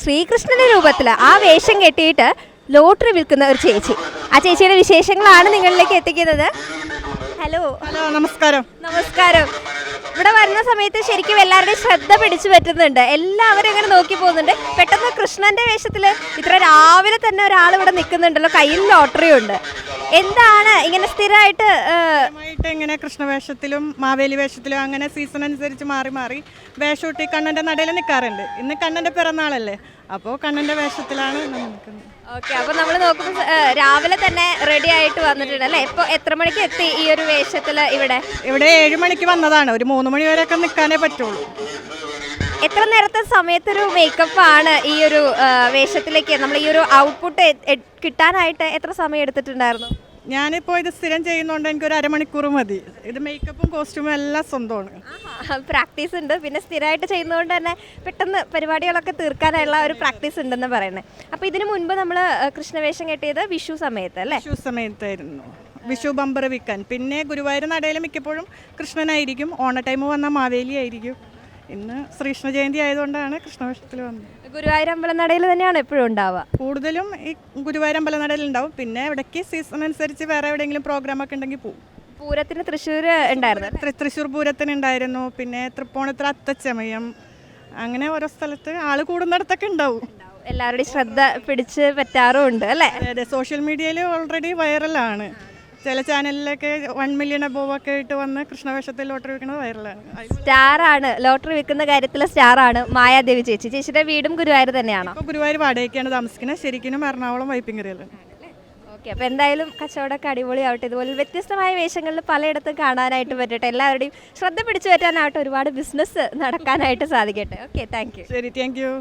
ശ്രീകൃഷ്ണന്റെ രൂപത്തിൽ ആ വേഷം കെട്ടിയിട്ട് ലോട്ടറി വിൽക്കുന്ന ഒരു ചേച്ചി. ആ ചേച്ചിയുടെ വിശേഷങ്ങളാണ് നിങ്ങളിലേക്ക് എത്തിക്കുന്നത്. ഹലോ ഹലോ നമസ്കാരം. നമസ്കാരം. ഇവിടെ വരുന്ന സമയത്ത് ശരിക്കും എല്ലാവരുടെയും ശ്രദ്ധ പിടിച്ചു പറ്റുന്നുണ്ട്. എല്ലാവരും ഇങ്ങനെ നോക്കി പോകുന്നുണ്ട്. പെട്ടെന്ന് കൃഷ്ണന്റെ വേഷത്തിൽ ഇത്ര രാവിലെ തന്നെ ഒരാൾ ഇവിടെ നിൽക്കുന്നുണ്ടല്ലോ കയ്യിൽ ലോട്ടറി ഉണ്ട് എന്താണ് ഇങ്ങനെ സ്ഥിരമായിട്ട് ഇങ്ങനെ കൃഷ്ണവേഷത്തിലും മാവേലി വേഷത്തിലും അങ്ങനെ സീസൺ അനുസരിച്ച് മാറി മാറി വേഷൂട്ടി കണ്ണന്റെ നടയിൽ നിൽക്കാറുണ്ട് ഇന്ന് കണ്ണന്റെ പിറന്നാളല്ലേ? അപ്പോൾ കണ്ണന്റെ വേഷത്തിലാണ് നിൽക്കുന്നത്. ഓക്കെ അപ്പോൾ നമ്മൾ നോക്കുമ്പോൾ രാവിലെ തന്നെ റെഡി ആയിട്ട് വന്നിട്ടുണ്ട് അല്ലേ? ഇപ്പൊ എത്ര മണിക്ക് എത്തി ഈ ഒരു വേഷത്തിൽ ഇവിടെ? ഇവിടെ ഏഴ് മണിക്ക് വന്നതാണ്. ഒരു മൂന്ന് മണി വരെ ഒക്കെ നിൽക്കാനേ പറ്റുള്ളൂ. എത്ര നേരത്തെ സമയത്തൊരു മേക്കപ്പ് ആണ് ഈ ഒരു വേഷത്തിലേക്ക്? നമ്മൾ ഈ ഒരു ഔട്ട്പുട്ട് കിട്ടാനായിട്ട് എത്ര സമയം എടുത്തിട്ടുണ്ടായിരുന്നു? ഞാനിപ്പോൾ ഇത് സ്ഥിരം ചെയ്യുന്നതുകൊണ്ട് എനിക്ക് ഒരു അരമണിക്കൂർ മതി. ഇത് മേക്കപ്പും കോസ്റ്റ്യൂമും എല്ലാം സ്വന്തമാണ്. പ്രാക്ടീസ് ഉണ്ട്. പിന്നെ സ്ഥിരമായിട്ട് ചെയ്യുന്നതുകൊണ്ട് തന്നെ പെട്ടെന്ന് പരിപാടികളൊക്കെ തീർക്കാനുള്ള ഒരു പ്രാക്ടീസ് ഉണ്ടെന്ന് പറയുന്നത് അപ്പോൾ ഇതിനു മുൻപ് നമ്മൾ കൃഷ്ണവേഷം കെട്ടിയത് വിഷു സമയത്ത് അല്ലേ? വിഷു സമയത്തായിരുന്നു. വിഷു ബമ്പർ വിൽക്കാൻ പിന്നെ ഗുരുവായൂർ നടയിൽ മിക്കപ്പോഴും കൃഷ്ണനായിരിക്കും. ഓണ ടൈം വന്ന മാവേലി ആയിരിക്കും. ഇന്ന് ശ്രീകൃഷ്ണ ജയന്തി ആയതുകൊണ്ടാണ് കൃഷ്ണവേഷത്തിൽ വന്നത്. ഗുരുവായൂർ അമ്പലനടയിൽ തന്നെയാണ് എപ്പോഴും ഉണ്ടാവുക. കൂടുതലും ഈ ഗുരുവായൂർ അമ്പലനടയിൽ ഉണ്ടാവും. പിന്നെ ഇടയ്ക്ക് സീസൺ അനുസരിച്ച് വേറെ എവിടെയെങ്കിലും പ്രോഗ്രാം ഒക്കെ ഉണ്ടെങ്കിൽ പോകും പൂരത്തിന് തൃശ്ശൂർ ഉണ്ടായിരുന്നു തൃശ്ശൂർ പൂരത്തിന് ഉണ്ടായിരുന്നു. പിന്നെ തൃപ്പൂണിത്തുറ അത്തച്ചമയം. അങ്ങനെ ഓരോ സ്ഥലത്ത് ആൾ കൂടുന്നിടത്തൊക്കെ ഉണ്ടാവും. എല്ലാവരുടെയും ശ്രദ്ധ പിടിച്ച് പറ്റാറുമുണ്ട് അല്ലേ? അതെ സോഷ്യൽ മീഡിയയിൽ ഓൾറെഡി വൈറലാണ് ചില ചാനലിലൊക്കെ വൺ മില്യൺ അബോവ് ഒക്കെ ആയിട്ട് വന്ന് കൃഷ്ണവേഷത്തിൽ ലോട്ടറി വിൽക്കുന്നത് വൈറലാണ് സ്റ്റാർ ആണ്. ലോട്ടറി വിൽക്കുന്ന കാര്യത്തിൽ സ്റ്റാർ ആണ് മായാദേവി ചേച്ചി. ചേച്ചിയുടെ വീടും ഗുരുവായൂർ തന്നെയാണ്? ഇപ്പോൾ ഗുരുവായൂർ വാടകയ്ക്കാണ് താമസിക്കുന്നത്. ശരിക്കും എറണാകുളം വൈപ്പിങ്കരയിലാണ് ഓക്കെ അപ്പോൾ എന്തായാലും കച്ചവടമൊക്കെ അടിപൊളിയാവട്ടെ. ഇതുപോലെ വ്യത്യസ്തമായ വേഷങ്ങളിൽ പലയിടത്തും കാണാനായിട്ട് പറ്റട്ടെ. എല്ലാവരുടെയും ശ്രദ്ധ പിടിച്ചു പറ്റാനാവട്ടെ ഒരുപാട് ബിസിനസ് നടക്കാനായിട്ട് സാധിക്കട്ടെ. ഓക്കെ താങ്ക് യു ശരി താങ്ക് യു